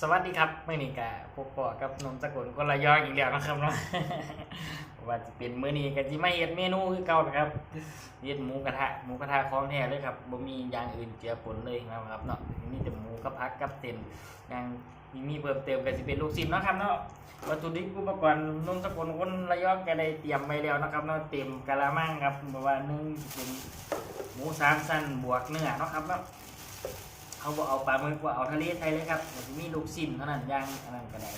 สวัสดีครับมื่อนี้กะพบปอกับนมสกุลคนละยองอีกแล้วนะครับเนาะว่าจะเป็นมื้อนี้ก็สิมาเฮ็ดเมนูคือเก่านะครับเฮ็ดหมูกระทะหมูกระทะของแท้เลยครับบ่มีอย่างอื่นเจือปนเลยนะครับเนาะมีแต่หมูกับผักกับเส้นอย่างที่มีเพิ่มเติมก็สิเป็นลูกชิ้นนะครับเนาะวัตถุดิบอุปกรณ์นมสกุลคนละยองก็ได้เตรียมไว้แล้วนะครับเนาะเต็มกะละมังครับเพราะว่าหนึ่งเป็นหมูสามชั้นบวกเนื้อนะครับเนาะ เขาบอกเอาปลาหมึกว่าเอาทะเลไทยเลยครับมันจะมีลูกชิ้นเท่านั้นย่างอันนั้นก็ได้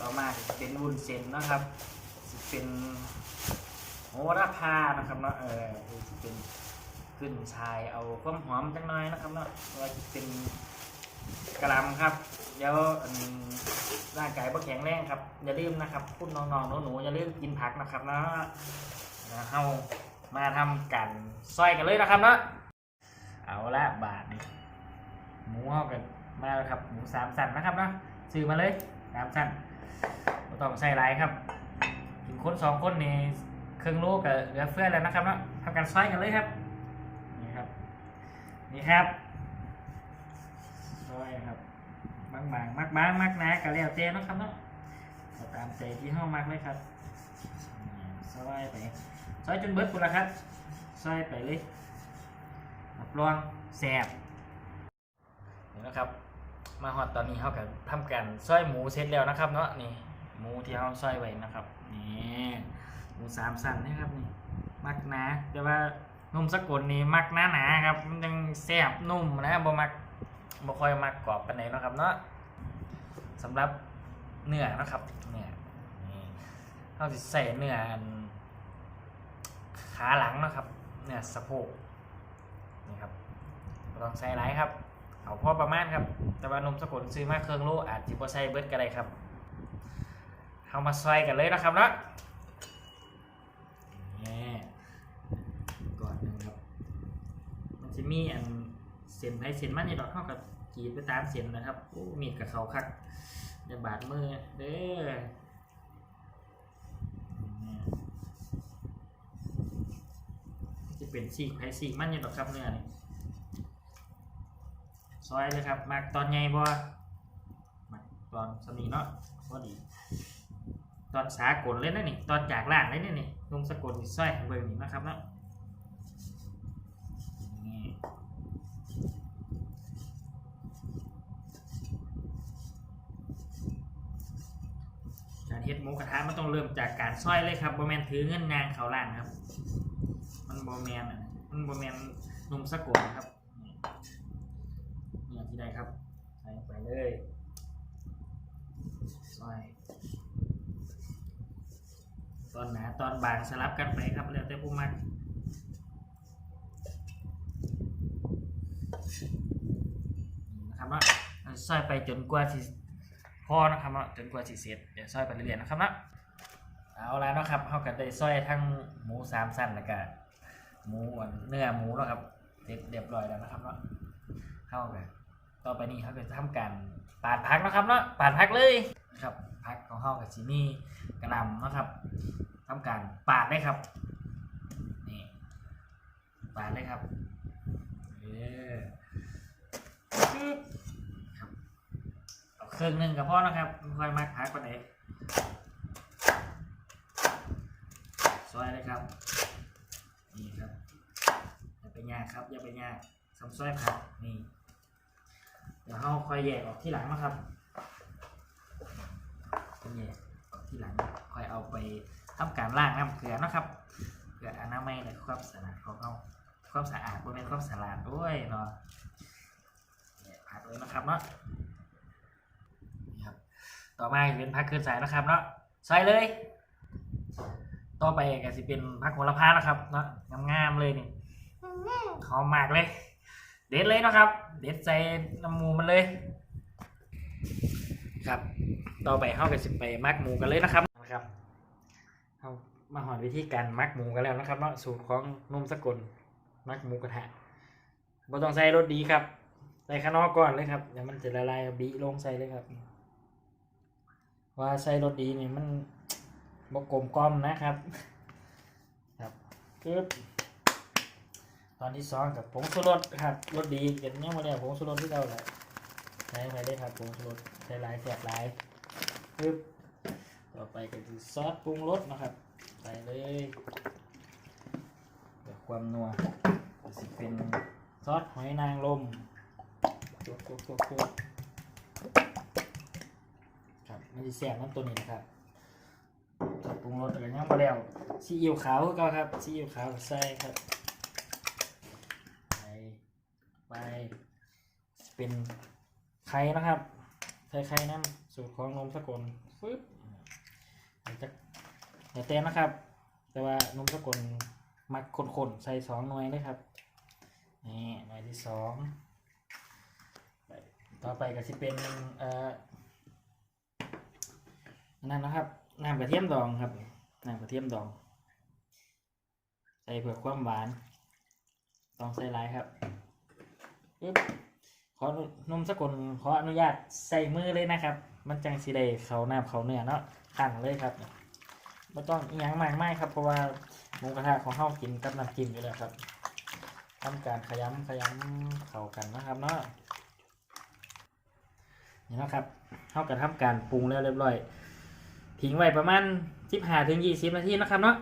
ต่อมาจะเป็นวุ้นเส้นนะครับเป็นโหระพานะครับเนาะเออจะเป็นขึ้นชายเอาความหอมจังน้อยนะครับเนาะว่าจะเป็นกระลำครับเดี๋ยวอันร่างกายบ่แข็งแรงครับอย่าลืมนะครับพูดน้องๆหนูๆอย่าลืมกินผักนะครับเนาะแล้วเรามาทำกันซอยกันเลยนะครับเนาะเอาละบาทนี้ หมูเข้ากันมาแล้วครับ หมูสามสันนะครับเนาะซื้อมาเลยสามสันบ่ต้องใส่หลายครับถึงคนสองคนนี่เครื่องโลกกับเหลือเฟือแล้วนะครับเนาะทำการซอยกันเลยครับ นี่ครับ นี่ครับซอยครับบางบางมักบางมักหนาก็แล้วแต่เนะครับเนาะเอาตามใจที่ห้ามักเลยครับนี่ซอยไปซอยจนเบิดปุ่นละครับซอยไปเลยรับรองแซ่บ นี่นะครับ มาฮอดตอนนี้เขากับทำการซอยหมูเสร็จแล้วนะครับเนาะนี่หมูที่เขาซอยไว้นะครับนี่หมูสามสันนะครับนี่มักนาแต่ว่านุ่มสกุลนี่มักหนาหนาครับมันยังแซ่บนุ่มนะบ่มักบ่ค่อยมักกรอบปานไหนนะครับเนาะสำหรับเนื้อนะครับเนื้อนี่เขาสิใส่เนื้อขาหลังนะครับ เนื้อสะโพกนี่ครับบ่ต้องใส่หลายครับ เอาพอประมาณครับ แต่ว่านมสกุลซื้อมาเครื่องโลอาจจิบใส่เบิร์ดก็ได้ครับเข้ามาซอยกันเลยนะครับนะนี่ก่อนหนึงครับ มันจะมีอันเส้นไผ่เส้นมันนี่ดอกเข้ากับกรีดไปตามเส้นนะครับโอ้มีดกับเขาคักอย่าบาดมือเด้อนี่จะเป็นซีกไผ่ซีกมันนี่ดอกครับเนื้อนี่ ซอยเลยครับมักตอนใหญ่บ่มักตอนสมีเนาะพอดี ตอนสากลเลยนะนี่ ตอนจากล่างเลยนี่นี่ลงสกลซอยเบิ่งนี่นะครับเนาะการเฮ็ดหมูกระทะมันต้องเริ่มจากการซอยเลยครับบ่แมนถือเงินนางเขาล้านครับ มันบ่แมนอะมันบ่แมนนมสกลครับ นี่ยที่ใดครับใส่ไปเลยซอยตอนหนาตอนบางสลับกันไปครับแล้วแต่ผู้มักนี่นะครับว่าซอยไปจนกว่าสิพอนะครับเนาะจนกว่าสิเสร็จเดี๋ยวซอยไปเรื่อยๆนะครับเนาะเอาละเนาะครับเขาก็ได้ซอยทั้งหมูสามสั้นแล้วก็หมูเนื้อหมูแล้วครับเสร็จเรียบร้อยแล้วนะครับเนาะเข้ากัน ต่อไปนี้เขาก็จะทำการปาดพักนะครับเนาะปาดพักเลยนะครับพักของเขากับซีนี่กระหลำนะครับทำการปาดเลยครับนี่ปาดเลยครับเออครับเอาเครื่องหนึ่งกับพ่อนะครับค่อยมากพักกว่าไหนซอยเลยครับนี่ครับอย่าไปยากครับอย่าไปยากซ้ำซอยผักนี่ เดี๋ยวเราคอยแยกออกที่หลังนะครับแยกออกที่หลังคอยเอาไปทำการล้างน้ำเกลือนะครับเพื่ออนามัยในความสะอาดของเราความสะอาดบนเป็นความสะอาดด้วยเนาะแยกผักเลยนะครับเนาะนะครับต่อมาเป็นผักเคลื่อนสายนะครับเนาะใส่เลย ต่อไปก็จะเป็นผักโหระพานะครับเนาะงามๆเลยนี่หอมมากเลย เด็ดเลยนะครับ เด็ดใส่น้ำหมูมันเลย ครับ ต่อไปเข้ากับสิไปมักหมูกันเลยนะครับนะครับเอามาหอนวิธีการมักหมูกันแล้วนะครับเนาะสูตรของนุ่มสกุลมักหมูกระทะบ่ต้องใส่รสดีครับ ใส่ข้างนอกก่อนเลยครับเดี๋ยวมันจะละลายบีลงใส่เลยครับ ว่าใส่รสดีนี่มันบกกลมกล่อมนะครับ ครับปึ๊บ อนที่สองกับผงชูรสครับรสดีเก็บเนี่ยมาเนี่ยผงชูรสที่เราแหละใช้ไปได้ครับปรุงรสใช้หลายแสบหลายปึ๊บต่อไปก็คือซอสปรุงรสนะครับใส่เลยเพื่อความนัวสิเป็นซอสหอยนางรมจวกจวกจวกจวครับมันจะแสบน้ำตัวนี้นะครับปรุงรสอะไรยังมาแล้วซีอิ๊วขาวก็ครับซีอิ๊วขาวใส่ครับ ไปเป็นไข่นะครับใส่ไข่น้ำสูตรของนมสกลฟึบจะเดี๋ยวเต้นนะครับ แต่ว่านมสกลมักคนๆใส่สองหน่วยเลยครับนี่หน่วยที่สองต่อไปก็จะเป็นเอ่อนั่นนะครับน้ำกระเทียมดองครับน้ำกระเทียมดอง ใส่เพื่อความหวาน ต้องใส่หลายครับ ปึ๊บขอนมสกุลขออนุญาตใส่มือเลยนะครับ มันจังสีได้เขาน้ำเขาเนื้อเนาะขันเลยครับไม่ต้องอิหยังมากไม่ครับ เพราะว่าหมูกระทะของเฮากินกับน้ำจิ้มอยู่แล้วครับทำการขยำขยำเข้ากันนะครับเนาะนี่นะครับเฮากันทำการปรุงแล้วเรียบร้อย ทิ้งไว้ประมาณ 15ถึง20 นาทีนะครับเนาะ